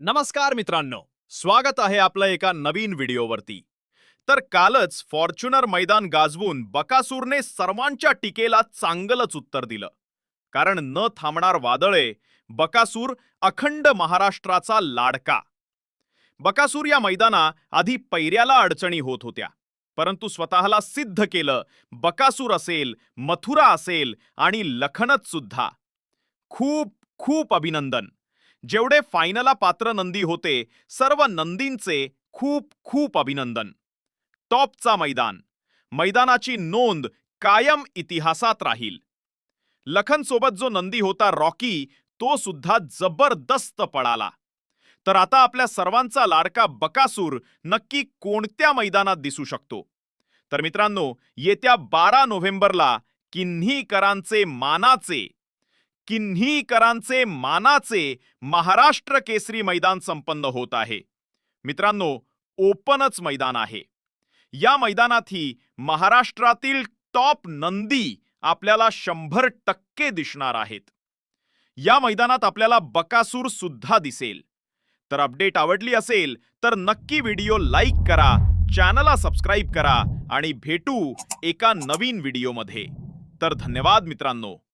नमस्कार मित्रांनो. स्वागत आहे आपलं एका नवीन व्हिडिओवरती. तर कालच फॉर्च्युनर मैदान गाजवून बकासूरने सर्वांच्या टीकेला चांगलंच उत्तर दिलं. कारण न थांबणार वादळे बकासूर अखंड महाराष्ट्राचा लाडका. बकासूर या मैदाना आधी पैऱ्याला अडचणी होत होत्या. परंतु स्वतःला सिद्ध केलं बकासूर असेल मथुरा असेल आणि लखनच सुद्धा खूप खूप अभिनंदन. जेवढे फायनला पात्र नंदी होते सर्व नंदींचे खूप खूप अभिनंदन. टॉपचा मैदान. मैदानाची नोंद कायम इतिहासात राहील. लखनसोबत जो नंदी होता रॉकी तो सुद्धा जबरदस्त पळाला. तर आता आपल्या सर्वांचा लाडका बकासूर नक्की कोणत्या मैदानात दिसू शकतो? तर मित्रांनो येत्या बारा नोव्हेंबरला किन्हीकरांचे मानाचे किन्हीकरांचे मानाचे महाराष्ट्र केसरी मैदान संपन्न होत आहे. मित्रांनो ओपनच मैदान आहे. या मैदानातही महाराष्ट्रातील टॉप नंदी आपल्याला शंभर टक्के दिसणार आहेत. या मैदानात आपल्याला बकासूर सुद्धा दिसेल. तर अपडेट आवडली असेल तर नक्की व्हिडिओ लाईक करा चॅनलला सबस्क्राईब करा आणि भेटू एका नवीन व्हिडिओमध्ये. तर धन्यवाद मित्रांनो.